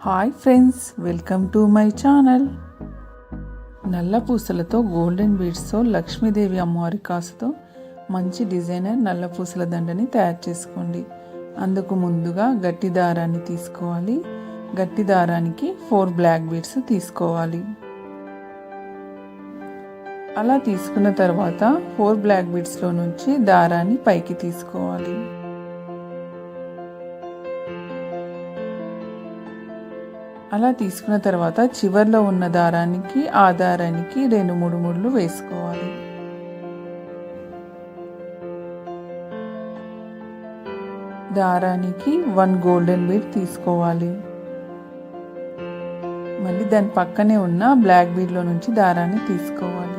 Hi friends welcome to my channel. నల్ల పూసలతో golden బీడ్స్తో Lakshmidevi అమ్మవారి కాసుతో మంచి డిజైనర్ నల్ల పూసల దండని తయారు చేసుకోండి. అందుకు ముందుగా గట్టి దారాన్ని తీసుకోవాలి. గట్టి దారానికి ఫోర్ బ్లాక్ బీడ్స్ తీసుకోవాలి. అలా తీసుకున్న తర్వాత ఫోర్ బ్లాక్ బీడ్స్లో నుంచి దారాన్ని పైకి తీసుకోవాలి. అలా తీసుకున్న తర్వాత చివర్లో ఉన్న దారానికి ఆ దారానికి రెండు మూడు ముళ్ళు వేసుకోవాలి. దారానికి వన్ గోల్డెన్ బీడ్ తీసుకోవాలి. మళ్ళీ దాని పక్కనే ఉన్న బ్లాక్ బీడ్లో నుంచి దారాన్ని తీసుకోవాలి.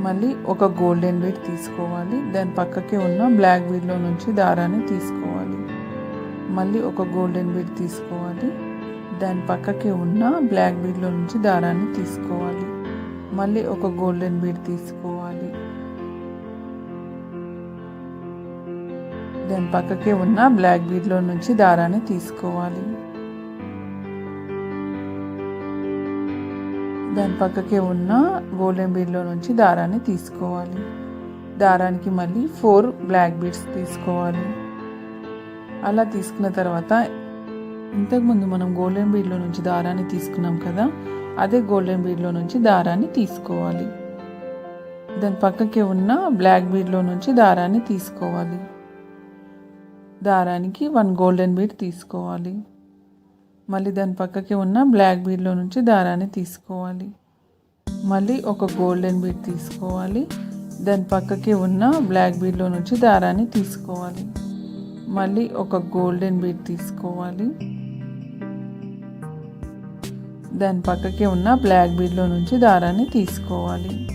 మళ్ళీ ఒక గోల్డెన్ బీడ్ తీసుకోవాలి. దాని పక్కకే ఉన్న బ్లాక్ బీడ్లో నుంచి దారాన్ని తీసుకోవాలి. మళ్ళీ ఒక గోల్డెన్ బీడ్ తీసుకోవాలి. దాని పక్కకి ఉన్న బ్లాక్ బీడ్లో నుంచి దారాన్ని తీసుకోవాలి. మళ్ళీ ఒక గోల్డెన్ బీడ్ తీసుకోవాలి. దాని పక్కకే ఉన్న బ్లాక్ బీడ్లో నుంచి దారాన్ని తీసుకోవాలి. దాని పక్కకే ఉన్న గోల్డెన్ బీడ్లో నుంచి దారాన్ని తీసుకోవాలి. దారానికి మళ్ళీ ఫోర్ బ్లాక్ బీడ్స్ తీసుకోవాలి. అలా తీసుకున్న తర్వాత ఇంతకుముందు మనం గోల్డెన్ బీడ్లో నుంచి దారాన్ని తీసుకున్నాం కదా అదే గోల్డెన్ బీడ్లో నుంచి దారాన్ని తీసుకోవాలి. దాని పక్కకి ఉన్న బ్లాక్ బీడ్లో నుంచి దారాన్ని తీసుకోవాలి. దారానికి వన్ గోల్డెన్ బీడ్ తీసుకోవాలి. మళ్ళీ దాని పక్కకి ఉన్న బ్లాక్ బీడ్లో నుంచి దారాన్ని తీసుకోవాలి. మళ్ళీ ఒక గోల్డెన్ బీడ్ తీసుకోవాలి. దాని పక్కకి ఉన్న బ్లాక్ బీడ్లో నుంచి దారాన్ని తీసుకోవాలి. మళ్ళీ ఒక గోల్డెన్ బీడ్ తీసుకోవాలి. దాని పక్కకి ఉన్న బ్లాక్ బీడ్లో నుంచి దారాన్ని తీసుకోవాలి.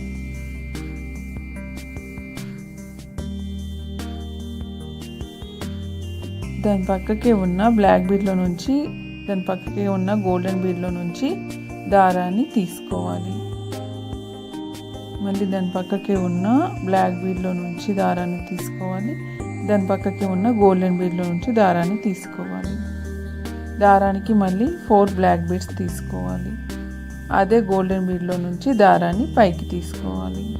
దాని పక్కకి ఉన్న బ్లాక్ బీడ్లో నుంచి దాని పక్కకి ఉన్న గోల్డెన్ బీడ్లో నుంచి దారాన్ని తీసుకోవాలి. మళ్ళీ దాని పక్కకి ఉన్న బ్లాక్ బీడ్లో నుంచి దారాన్ని తీసుకోవాలి. దాని పక్కకి ఉన్న గోల్డెన్ బీడ్లో నుంచి దారాన్ని తీసుకోవాలి. దారానికి మళ్ళీ ఫోర్ బ్లాక్ బీడ్స్ తీసుకోవాలి. అదే గోల్డెన్ బీడ్లో నుంచి దారాన్ని పైకి తీసుకోవాలి.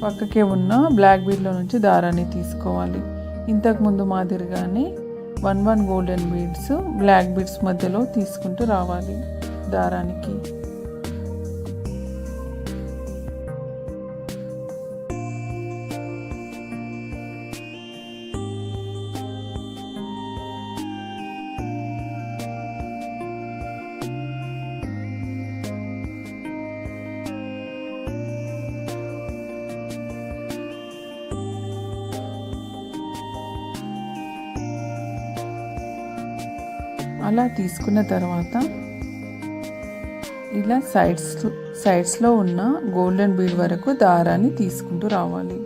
పక్కకే ఉన్న బ్లాక్ బీడ్లో నుంచి దారాన్ని తీసుకోవాలి. ఇంతకుముందు మాదిరిగానే one one golden beads black beads మధ్యలో తీసుకుంటూ రావాలి దారానికి. అలా తీసుకున్న తర్వాత ఇలా సైడ్స్ సైడ్స్లో ఉన్న గోల్డెన్ బీడ్ వరకు దారాన్ని తీసుకుంటూ రావాలి.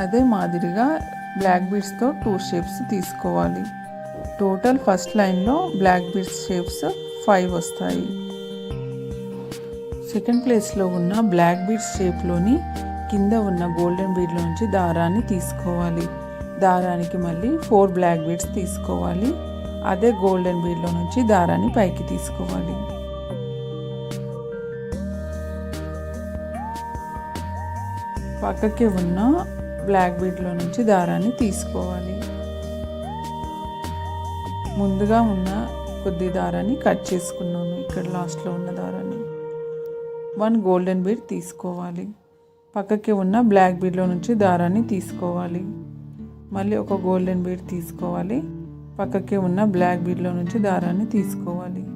అదే మాదిరిగా బ్లాక్ బీడ్స్తో టూ షేప్స్ తీసుకోవాలి. టోటల్ ఫస్ట్ లైన్లో బ్లాక్ బీడ్స్ షేప్స్ ఫైవ్ వస్తాయి. సెకండ్ ప్లేస్లో ఉన్న బ్లాక్ బీడ్స్ షేప్లోని కింద ఉన్న గోల్డెన్ బీడ్లో నుంచి దారాన్ని తీసుకోవాలి. దారానికి మళ్ళీ ఫోర్ బ్లాక్ బీడ్స్ తీసుకోవాలి. అదే గోల్డెన్ బీడ్లో నుంచి దారాన్ని పైకి తీసుకోవాలి. పక్కకి ఉన్న బ్లాక్ బీడ్లో నుంచి దారాన్ని తీసుకోవాలి. ముందుగా ఉన్న కొద్ది దారాన్ని కట్ చేసుకున్నాను. ఇక్కడ లాస్ట్లో ఉన్న దారాన్ని. వన్ గోల్డెన్ బీడ్ తీసుకోవాలి. పక్కకి ఉన్న బ్లాక్ బీడ్లో నుంచి దారాన్ని తీసుకోవాలి. మళ్ళీ ఒక గోల్డెన్ బీడ్ తీసుకోవాలి. పక్కకి ఉన్న బ్లాక్ బీడ్లో నుంచి దారాన్ని తీసుకోవాలి.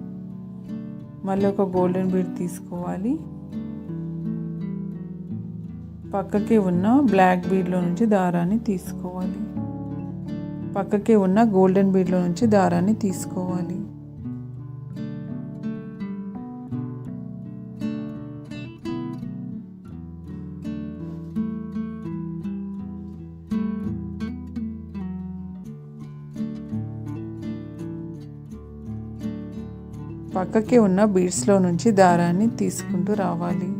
మళ్ళీ ఒక గోల్డెన్ బీడ్ తీసుకోవాలి. పక్కకి ఉన్న బ్లాక్ బీడ్లో నుంచి దారాన్ని తీసుకోవాలి. పక్కకి ఉన్న గోల్డెన్ బీడ్లో నుంచి దారాన్ని తీసుకోవాలి. పక్కకి ఉన్న బీడ్స్లో నుంచి దారాన్ని తీసుకుంటూ రావాలి.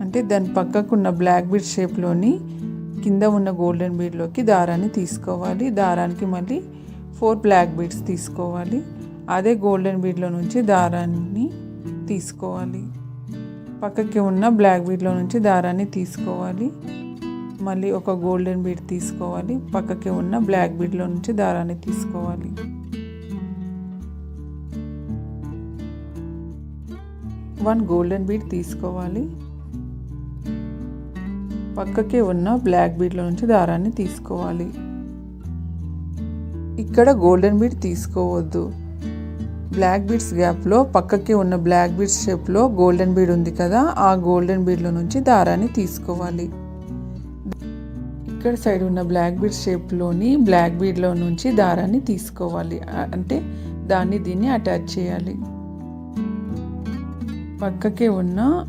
అంటే దాని పక్కకు ఉన్న బ్లాక్ బీడ్ షేప్లోని కింద ఉన్న గోల్డెన్ బీడ్లోకి దారాన్ని తీసుకోవాలి. దారానికి మళ్ళీ ఫోర్ బ్లాక్ బీడ్స్ తీసుకోవాలి. అదే గోల్డెన్ బీడ్లో నుంచి దారాన్ని తీసుకోవాలి. పక్కకి ఉన్న బ్లాక్ బీడ్లో నుంచి దారాన్ని తీసుకోవాలి. మళ్ళీ ఒక గోల్డెన్ బీడ్ తీసుకోవాలి. పక్కకి ఉన్న బ్లాక్ బీడ్లో నుంచి దారాన్ని తీసుకోవాలి. వన్ గోల్డెన్ బీడ్ తీసుకోవాలి. పక్కకే ఉన్న బ్లాక్ బీడ్లో నుంచి దారాన్ని తీసుకోవాలి. ఇక్కడ గోల్డెన్ బీడ్ తీసుకోవద్దు. బ్లాక్ బీడ్స్ గ్యాప్లో పక్కకి ఉన్న బ్లాక్ బీడ్స్ షేప్లో గోల్డెన్ బీడ్ ఉంది కదా ఆ గోల్డెన్ బీడ్లో నుంచి దారాన్ని తీసుకోవాలి. ఇక్కడ సైడ్ ఉన్న బ్లాక్ బీడ్ షేప్లోని బ్లాక్ బీడ్లో నుంచి దారాన్ని తీసుకోవాలి. అంటే దాన్ని దీన్ని అటాచ్ చేయాలి. పక్కకే ఉన్న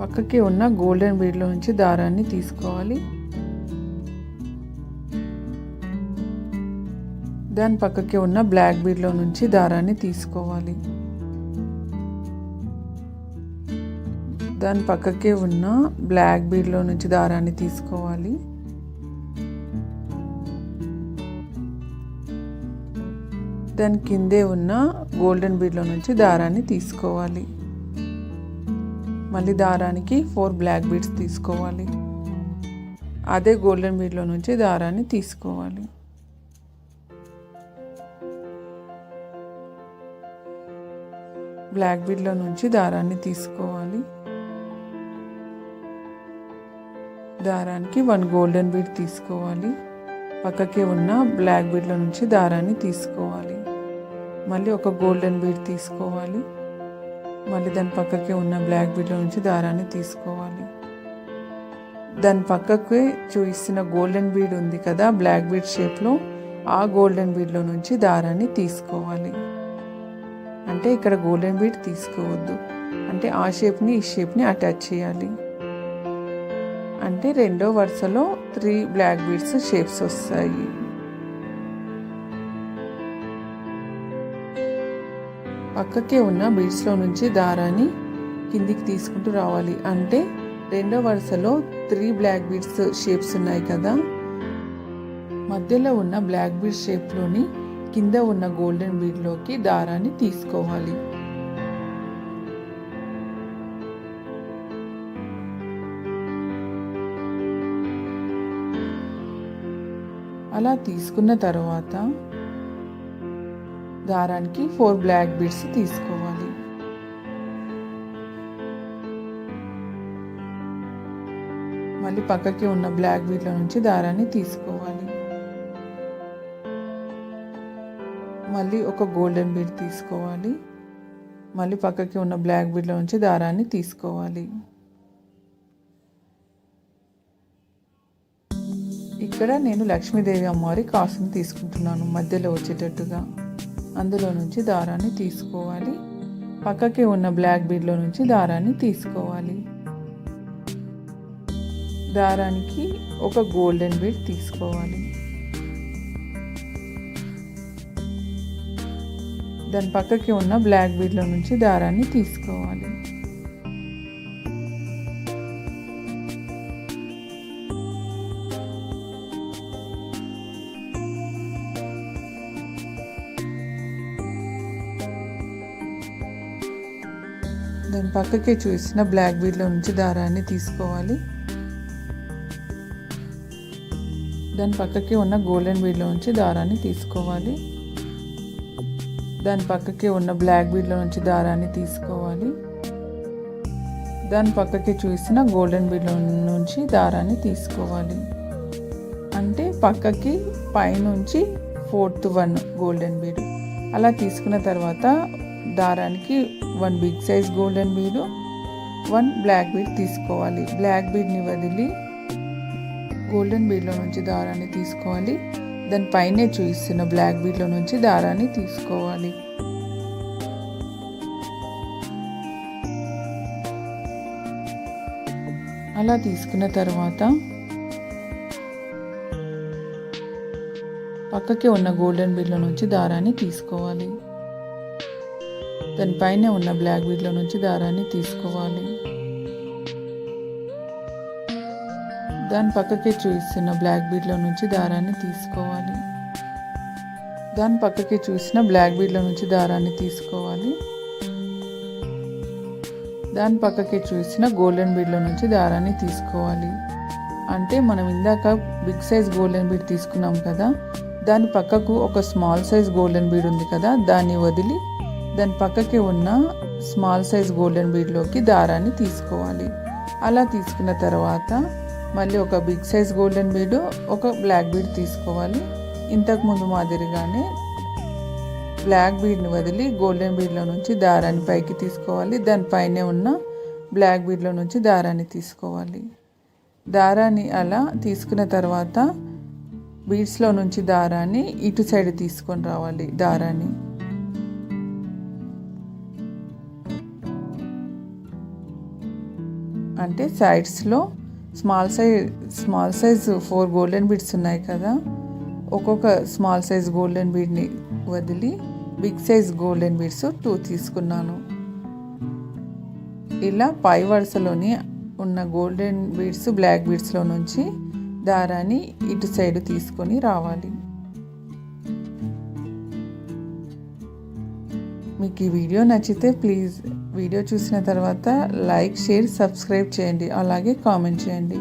పక్కకి ఉన్న గోల్డెన్ బీడ్లో నుంచి దారాన్ని తీసుకోవాలి. దాని పక్కకి ఉన్న బ్లాక్ బీడ్లో నుంచి దారాన్ని తీసుకోవాలి. దాని పక్కకే ఉన్న బ్లాక్ బీడ్లో నుంచి దారాన్ని తీసుకోవాలి. దాని కిందే ఉన్న గోల్డెన్ బీడ్లో నుంచి దారాన్ని తీసుకోవాలి. మళ్ళీ దారానికి ఫోర్ బ్లాక్ బీడ్స్ తీసుకోవాలి. అదే గోల్డెన్ బీడ్లో నుంచి దారాన్ని తీసుకోవాలి. బ్లాక్ బీడ్లో నుంచి దారాన్ని తీసుకోవాలి. దారానికి వన్ గోల్డెన్ బీడ్ తీసుకోవాలి. పక్కకే ఉన్న బ్లాక్ బీడ్లో నుంచి దారాన్ని తీసుకోవాలి. మళ్ళీ ఒక గోల్డెన్ బీడ్ తీసుకోవాలి. మళ్ళీ దాని పక్కకే ఉన్న బ్లాక్ బీడ్లో నుంచి దారాన్ని తీసుకోవాలి. దాని పక్కకి చూపిస్తున్న గోల్డెన్ బీడ్ ఉంది కదా బ్లాక్ బీడ్ షేప్లో ఆ గోల్డెన్ బీడ్లో నుంచి దారాన్ని తీసుకోవాలి. అంటే ఇక్కడ గోల్డెన్ బీడ్ తీసుకోవద్దు. అంటే ఆ షేప్ని ఈ షేప్ని అటాచ్ చేయాలి. అంటే రెండో వరుసలో త్రీ బ్లాక్ బీడ్స్ షేప్స్ వస్తాయి. పక్కకే ఉన్న బీడ్స్లో నుంచి దారాన్ని కిందికి తీసుకుంటూ రావాలి. అంటే రెండో వరుసలో త్రీ బ్లాక్ బీడ్స్ షేప్స్ ఉన్నాయి కదా. మధ్యలో ఉన్న బ్లాక్ బీడ్ షేప్లోని కింద ఉన్న గోల్డెన్ బీడ్లోకి దారాన్ని తీసుకోవాలి. అలా తీసుకున్న తర్వాత దారానికి ఫోర్ బ్లాక్ బీడ్స్ తీసుకోవాలి. మళ్ళీ పక్కకి ఉన్న బ్లాక్ బీడ్ల నుంచి దారాన్ని తీసుకోవాలి. మళ్ళీ ఒక గోల్డెన్ బీడ్ తీసుకోవాలి. మళ్ళీ పక్కకి ఉన్న బ్లాక్ బీడ్లో నుంచి దారాన్ని తీసుకోవాలి. ఇక్కడ నేను లక్ష్మీదేవి అమ్మవారి కాసుని తీసుకుంటున్నాను మధ్యలో వచ్చేటట్టుగా. అందులో నుంచి దారాన్ని తీసుకోవాలి. పక్కకి ఉన్న బ్లాక్ బీడ్లో నుంచి దారాన్ని తీసుకోవాలి. దారానికి ఒక గోల్డెన్ బీడ్ తీసుకోవాలి. దాని పక్కకి ఉన్న బ్లాక్ బీడ్లో నుంచి దారాన్ని తీసుకోవాలి. పక్కకి చూసిన బ్లాక్ బీడ్లో నుంచి దారాన్ని తీసుకోవాలి. దాని పక్కకి ఉన్న గోల్డెన్ బీడ్లో నుంచి దారాన్ని తీసుకోవాలి. దాని పక్కకి ఉన్న బ్లాక్ బీడ్లో నుంచి దారాన్ని తీసుకోవాలి. దాని పక్కకి చూసిన గోల్డెన్ బీడ్లో నుంచి దారాన్ని తీసుకోవాలి. అంటే పక్కకి పైనుంచి ఫోర్త్ వన్ గోల్డెన్ బీడ్ అలా తీసుకున్న తర్వాత దారానికి one big size golden bead one black bead తీసుకోవాలి. బ్లాక్ బీడ్ని వదిలి గోల్డెన్ బీడ్లో నుంచి దారాన్ని తీసుకోవాలి. దానిపైనే చూపిస్తున్న బ్లాక్ బీడ్లో నుంచి దారాన్ని తీసుకోవాలి. అలా తీసుకున్న తర్వాత పక్కకి ఉన్న గోల్డెన్ బీడ్లో నుంచి దారాన్ని తీసుకోవాలి. దానిపైన ఉన్న బ్లాక్ బీడ్లో నుంచి దారాన్ని తీసుకోవాలి. దాని పక్కకి చూపిస్తున్న బ్లాక్ బీడ్లో నుంచి దారాన్ని తీసుకోవాలి. దాని పక్కకి చూసిన బ్లాక్ బీడ్లో నుంచి దారాన్ని తీసుకోవాలి. దాని పక్కకి చూసిన గోల్డెన్ బీడ్లో నుంచి దారాన్ని తీసుకోవాలి. అంటే మనం ఇందాక బిగ్ సైజ్ గోల్డెన్ బీడ్ తీసుకున్నాం కదా దాని పక్కకు ఒక స్మాల్ సైజ్ గోల్డెన్ బీడ్ ఉంది కదా దాన్ని వదిలి దాని పక్కకి ఉన్న స్మాల్ సైజ్ గోల్డెన్ బీడ్లోకి దారాన్ని తీసుకోవాలి. అలా తీసుకున్న తర్వాత మళ్ళీ ఒక బిగ్ సైజ్ గోల్డెన్ బీడ్ ఒక బ్లాక్ బీడ్ తీసుకోవాలి. ఇంతకుముందు మాదిరిగానే బ్లాక్ బీడ్ని వదిలి గోల్డెన్ బీడ్లో నుంచి దారాన్ని పైకి తీసుకోవాలి. దానిపైనే ఉన్న బ్లాక్ బీడ్లో నుంచి దారాన్ని తీసుకోవాలి. దారాన్ని అలా తీసుకున్న తర్వాత బీడ్స్లో నుంచి దారాన్ని ఇటు సైడ్ తీసుకొని రావాలి. దారాన్ని అంటే సైడ్స్లో small size small size four golden beads ఉన్నాయి కదా. ఒక్కొక్క స్మాల్ సైజ్ గోల్డెన్ బీడ్ని వదిలి big size golden beads two తీసుకున్నాను. ఇలా పై వరుసలోని ఉన్న గోల్డెన్ బీడ్స్ బ్లాక్ బీడ్స్లో నుంచి దారాన్ని ఇటు సైడ్ తీసుకొని రావాలి. మీకు ఈ వీడియో నచ్చితే ప్లీజ్ వీడియో చూసిన తర్వాత లైక్ షేర్ సబ్స్క్రైబ్ చేయండి. అలాగే కామెంట్ చేయండి.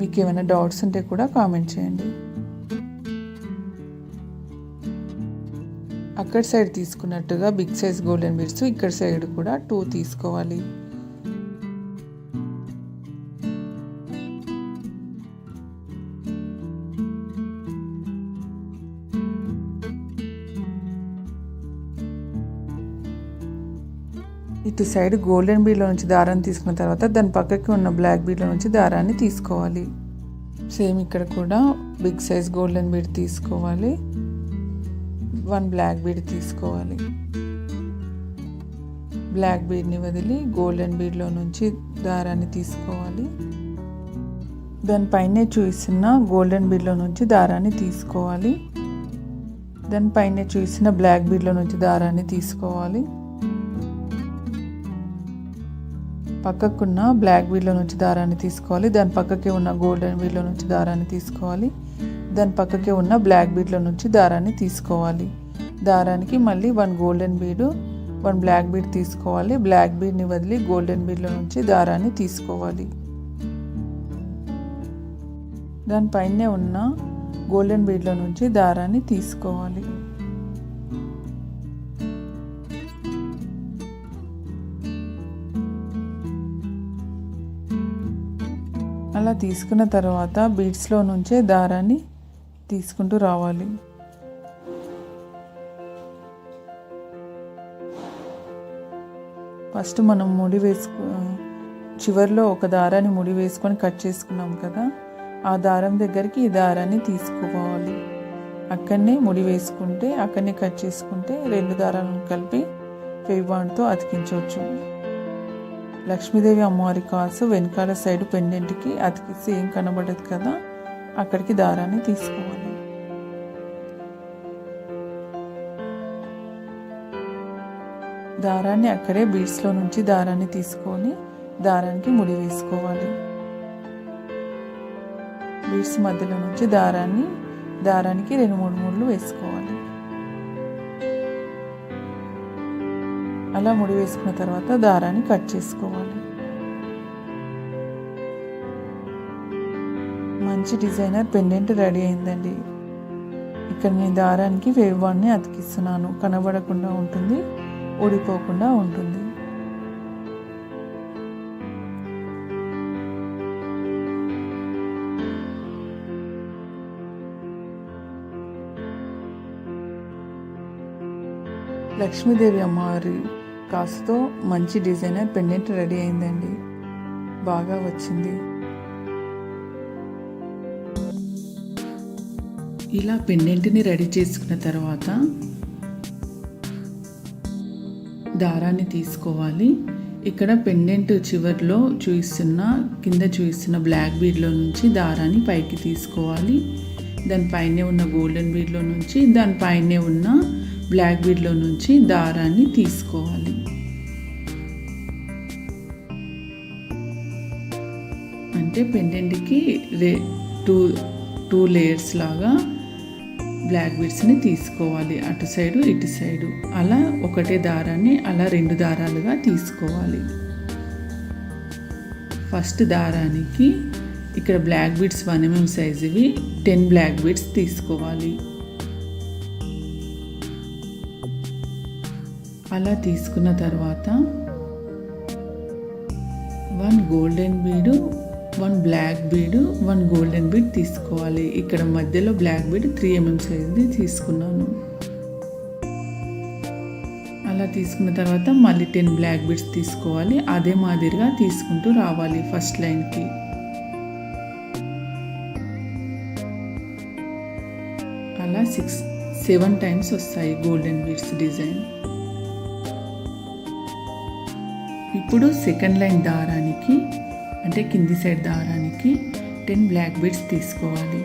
మీకు ఏమైనా డౌట్స్ ఉంటే కూడా కామెంట్ చేయండి. అక్కడ సైడ్ తీసుకున్నట్టుగా బిగ్ సైజ్ గోల్డెన్ బీడ్స్ ఇక్కడ సైడ్ కూడా టూ తీసుకోవాలి. ఇటు సైడ్ గోల్డెన్ బీడ్లో నుంచి దారాన్ని తీసుకున్న తర్వాత దాని పక్కకి ఉన్న బ్లాక్ బీడ్లో నుంచి దారాన్ని తీసుకోవాలి. సేమ్ ఇక్కడ కూడా బిగ్ సైజ్ గోల్డెన్ బీడ్ తీసుకోవాలి. వన్ బ్లాక్ బీడ్ తీసుకోవాలి. బ్లాక్ బీడ్ని వదిలి గోల్డెన్ బీడ్లో నుంచి దారాన్ని తీసుకోవాలి. దానిపైనే చూసిన గోల్డెన్ బీడ్లో నుంచి దారాన్ని తీసుకోవాలి. దానిపైనే చూసిన బ్లాక్ బీడ్లో నుంచి దారాన్ని తీసుకోవాలి. పక్కకున్న బ్లాక్ బీడ్లో నుంచి దారాన్ని తీసుకోవాలి. దాని పక్కకే ఉన్న గోల్డెన్ బీడ్లో నుంచి దారాన్ని తీసుకోవాలి. దాని పక్కకే ఉన్న బ్లాక్ బీడ్లో నుంచి దారాన్ని తీసుకోవాలి. దారానికి మళ్ళీ one golden bead one black bead తీసుకోవాలి. బ్లాక్ బీడ్ని వదిలి గోల్డెన్ బీడ్లో నుంచి దారాన్ని తీసుకోవాలి. దానిపైనే ఉన్న గోల్డెన్ బీడ్లో నుంచి దారాన్ని తీసుకోవాలి. అలా తీసుకున్న తర్వాత బీడ్స్లో నుంచే దారాన్ని తీసుకుంటూ రావాలి. ఫస్ట్ మనం ముడి వేసుకు చివరిలో ఒక దారాన్ని ముడి వేసుకొని కట్ చేసుకున్నాం కదా ఆ దారం దగ్గరికి ఈ దారాన్ని తీసుకోవాలి. అక్కడనే ముడి వేసుకుంటే అక్కడనే కట్ చేసుకుంటే రెండు దారాలను కలిపి ఫెవిబాండ్తో అతికించవచ్చు. లక్ష్మీదేవి అమ్మవారి కాసు వెనకాల సైడ్ పెండెంట్కి అతికిస్తే ఏం కనబడదు కదా అక్కడికి దారాన్ని తీసుకోవాలి. దారాన్ని అక్కడే బీడ్స్లో నుంచి దారాన్ని తీసుకొని దారానికి ముడి వేసుకోవాలి. బీడ్స్ మధ్యలో నుంచి దారాన్ని దారానికి రెండు మూడు ముళ్ళు వేసుకోవాలి. అలా ముడి వేసుకున్న తర్వాత దారాన్ని కట్ చేసుకోవాలి. మంచి డిజైనర్ పెండెంట్ రెడీ అయిందండి. ఇక్కడ నేను దారానికి వేవ్వాన్ని అతికిస్తున్నాను. కనబడకుండా ఉంటుంది ఊడిపోకుండా ఉంటుంది. లక్ష్మీదేవి అమ్మవారి కాసుతో మంచి డిజైనర్ పెండెంట్ రెడీ అయిందండి. బాగా వచ్చింది. ఇలా పెండెంట్ని రెడీ చేసుకున్న తర్వాత దారాన్ని తీసుకోవాలి. ఇక్కడ పెండెంట్ చివర్లో చూస్తున్న కింద చూస్తున్న బ్లాక్ బీడ్లో నుంచి దారాన్ని పైకి తీసుకోవాలి. దానిపైనే ఉన్న గోల్డెన్ బీడ్లో నుంచి దానిపైనే ఉన్న బ్లాక్ బీడ్లో నుంచి దారాన్ని తీసుకోవాలి. అంటే పెండెంట్కి రే టూ టూ లేయర్స్ లాగా బ్లాక్ బీడ్స్ని తీసుకోవాలి. అటు సైడు ఇటు సైడు. అలా ఒకటే దారాన్ని అలా రెండు దారాలుగా తీసుకోవాలి. ఫస్ట్ దారానికి ఇక్కడ black beads one mm mm సైజువి టెన్ బ్లాక్ బీడ్స్ తీసుకోవాలి. అలా తీసుకున్న తర్వాత one golden bead one black bead one golden bead తీసుకోవాలి. ఇక్కడ మధ్యలో బ్లాక్ బీడ్ త్రీ ఎంఎం సైజ్ది తీసుకున్నాను. అలా తీసుకున్న తర్వాత మళ్ళీ టెన్ బ్లాక్ బీడ్స్ తీసుకోవాలి. అదే మాదిరిగా తీసుకుంటూ రావాలి ఫస్ట్ లైన్కి అలా సిక్స్ సెవెన్ టైమ్స్ వస్తాయి గోల్డెన్ బీడ్స్ డిజైన్ ఇప్పుడు సెకండ్ లైన్ దారానికి అంటే కింది సైడ్ దారానికి టెన్ బ్లాక్ బీడ్స్ తీసుకోవాలి.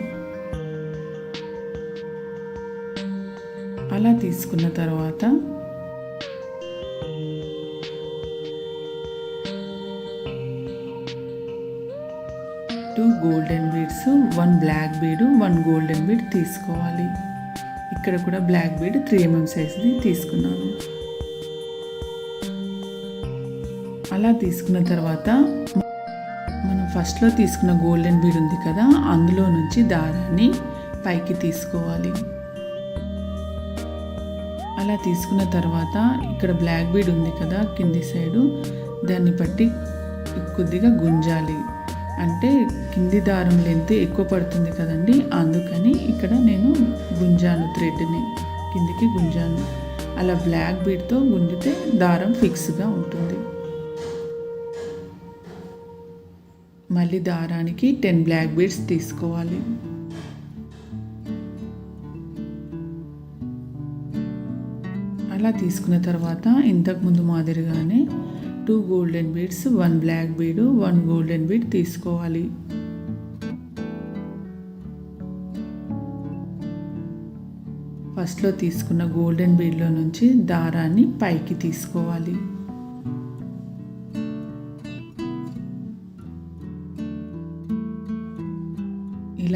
అలా తీసుకున్న తర్వాత two golden beads one black bead one golden bead తీసుకోవాలి. ఇక్కడ కూడా బ్లాక్ బీడ్ త్రీ ఎంఎం సైజ్ది తీసుకున్నాను. అలా తీసుకున్న తర్వాత ఫస్ట్లో తీసుకున్న గోల్డెన్ బీడ్ ఉంది కదా అందులో నుంచి దారాన్ని పైకి తీసుకోవాలి. అలా తీసుకున్న తర్వాత ఇక్కడ బ్లాక్ బీడ్ ఉంది కదా కింది సైడు దాన్ని బట్టి కొద్దిగా గుంజాలి. అంటే కింది దారం లెంత్ ఎక్కువ పడుతుంది కదండి అందుకని ఇక్కడ నేను గుంజాను థ్రెడ్ని కిందికి గుంజాను. అలా బ్లాక్ బీడ్తో గుంజితే దారం ఫిక్స్గా ఉంటుంది. మళ్ళీ దారానికి టెన్ బ్లాక్ బీడ్స్ తీసుకోవాలి. అలా తీసుకున్న తర్వాత ఇంతకుముందు మాదిరిగానే two golden beads one black bead one golden bead తీసుకోవాలి. ఫస్ట్లో తీసుకున్న గోల్డెన్ బీడ్లో నుంచి దారాన్ని పైకి తీసుకోవాలి.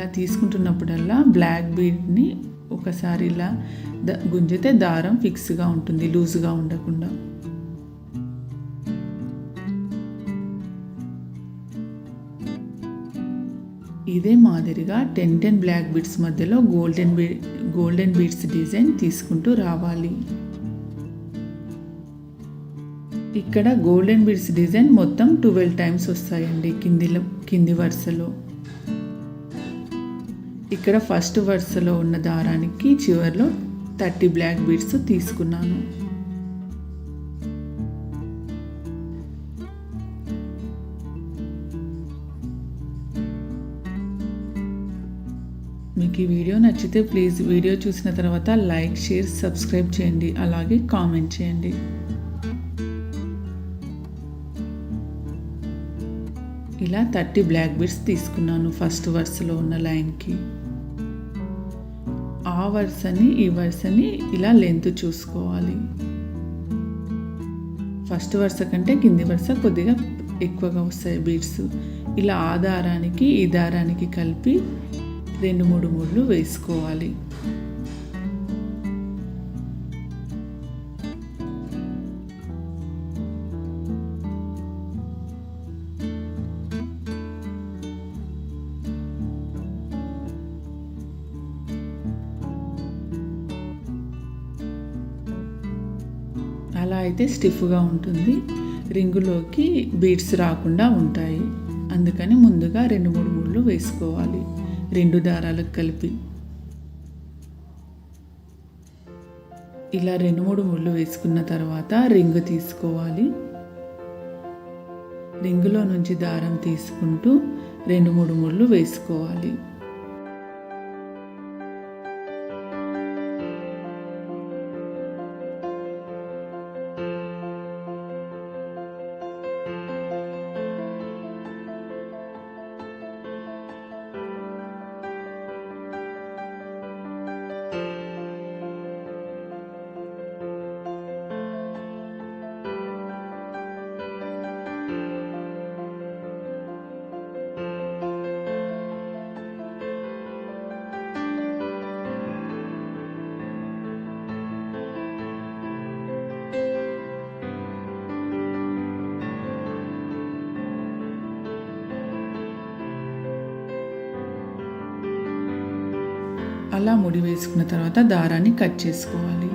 ఇలా తీసుకుంటున్నప్పుడల్లా బ్లాక్ బీడ్ని ఒకసారి ఇలా ద గుంజితే దారం ఫిక్స్గా ఉంటుంది లూజ్గా ఉండకుండా. ఇదే మాదిరిగా టెన్ టెన్ బ్లాక్ బీడ్స్ మధ్యలో గోల్డెన్ బీ గోల్డెన్ బీడ్స్ డిజైన్ తీసుకుంటూ రావాలి. ఇక్కడ గోల్డెన్ బీడ్స్ డిజైన్ మొత్తం ట్వెల్వ్ టైమ్స్ వస్తాయండి కిందిలో కింది వరుసలో. ఇక్కడ ఫస్ట్ వరుసలో ఉన్న దారానికి చివరిలో థర్టీ బ్లాక్ బీడ్స్ తీసుకున్నాను. మీకు ఈ వీడియో నచ్చితే ప్లీజ్ వీడియో చూసిన తర్వాత లైక్ షేర్ సబ్స్క్రైబ్ చేయండి. అలాగే కామెంట్ చేయండి. ఇలా థర్టీ బ్లాక్ బీడ్స్ తీసుకున్నాను ఫస్ట్ వరుసలో ఉన్న లైన్కి. ఆ వరుసని ఈ వరుసని ఇలా లెంత్ చూసుకోవాలి. ఫస్ట్ వరుస కంటే కింది వరుస కొద్దిగా ఎక్కువగా వస్తాయి బీడ్స్ ఇలా ఆ దారానికి ఈ దారానికి కలిపి రెండు మూడు ముళ్ళు వేసుకోవాలి. అయితే స్టిఫ్గా ఉంటుంది. రింగులోకి బీడ్స్ రాకుండా ఉంటాయి. అందుకని ముందుగా రెండు మూడు ముళ్ళు వేసుకోవాలి. రెండు దారాలకు కలిపి. ఇలా రెండు మూడు ముళ్ళు వేసుకున్న తర్వాత రింగు తీసుకోవాలి. రింగులో నుంచి దారం తీసుకుంటూ రెండు మూడు ముళ్ళు వేసుకోవాలి. అలా ముడి వేసుకున్న తర్వాత దారాన్ని కట్ చేసుకోవాలి.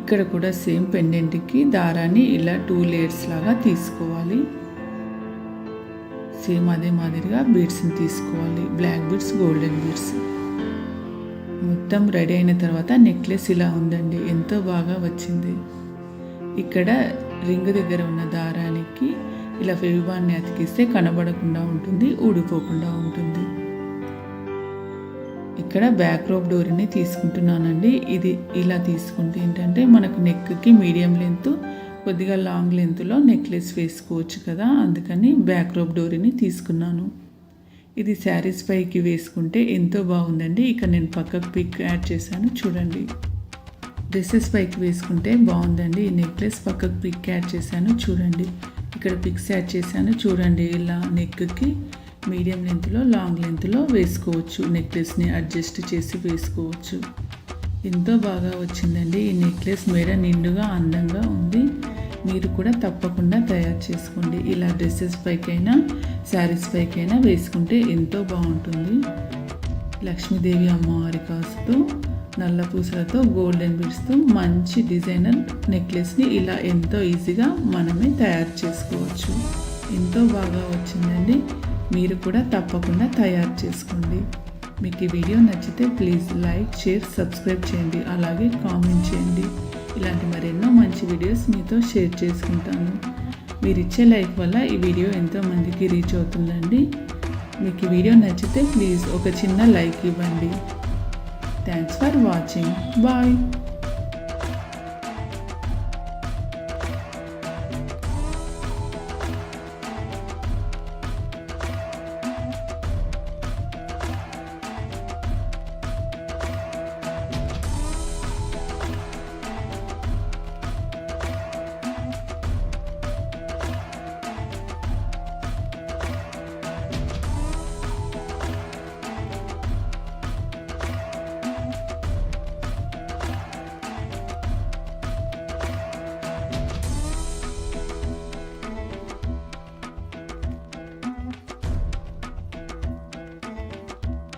ఇక్కడ కూడా సేమ్ పెండెంట్కి దారాన్ని ఇలా టూ లేయర్స్ లాగా తీసుకోవాలి. సేమ్ అదే మాదిరిగా బీడ్స్ని తీసుకోవాలి. Black beads golden beads. మొత్తం రెడీ అయిన తర్వాత నెక్లెస్ ఇలా ఉందండి. ఎంతో బాగా వచ్చింది. ఇక్కడ రింగ్ దగ్గర ఉన్న దారానికి ఇలా ఫెవిబాన్ని అతికిస్తే కనబడకుండా ఉంటుంది ఊడిపోకుండా ఉంటుంది. ఇక్కడ బ్యాక్ రోప్ డోరీని తీసుకుంటున్నానండి. ఇది ఇలా తీసుకుంటే ఏంటంటే మనకు నెక్కి మీడియం లెంత్ కొద్దిగా లాంగ్ లెంత్లో నెక్లెస్ వేసుకోవచ్చు కదా. అందుకని బ్యాక్ రోప్ డోరీని తీసుకున్నాను. ఇది శారీస్ పైకి వేసుకుంటే ఎంతో బాగుందండి. ఇక నేను పక్కకు పిక్ యాడ్ చేశాను. చూడండి. డ్రెస్సెస్ పైకి వేసుకుంటే బాగుందండి. ఈ నెక్లెస్ పక్కకు పిక్ యాడ్ చేశాను. చూడండి. ఇక్కడ పిక్స్ యాడ్ చేశాను. చూడండి ఇలా నెక్కి మీడియం లెంత్లో లాంగ్ లెంత్లో వేసుకోవచ్చు. నెక్లెస్ని అడ్జస్ట్ చేసి వేసుకోవచ్చు. ఎంతో బాగా వచ్చిందండి ఈ నెక్లెస్. మేడ నిండుగా అందంగా ఉంది. మీరు కూడా తప్పకుండా తయారు చేసుకోండి. ఇలా డ్రెస్సెస్ పైకైనా శారీస్ పైకైనా వేసుకుంటే ఎంతో బాగుంటుంది. లక్ష్మీదేవి అమ్మవారి కాసుతో నల్ల పూసలతో గోల్డెన్ బిడ్స్తో మంచి డిజైనర్ నెక్లెస్ని ఇలా ఎంతో ఈజీగా మనమే తయారు చేసుకోవచ్చు. ఎంతో బాగా వచ్చిందండి. మీరు కూడా తప్పకుండా తయారు చేసుకోండి. మీకు ఈ వీడియో నచ్చితే ప్లీజ్ లైక్ షేర్ సబ్స్క్రైబ్ చేయండి. అలాగే కామెంట్ చేయండి. ఇలాంటి మరెన్నో మంచి వీడియోస్ మీతో షేర్ చేసుకుంటాను. మీరు ఇచ్చే లైక్ వల్ల ఈ వీడియో ఎంతో మందికి రీచ్ అవుతుందండి. మీకు ఈ వీడియో నచ్చితే ప్లీజ్ ఒక చిన్న లైక్ ఇవ్వండి. Thanks for watching. బాయ్.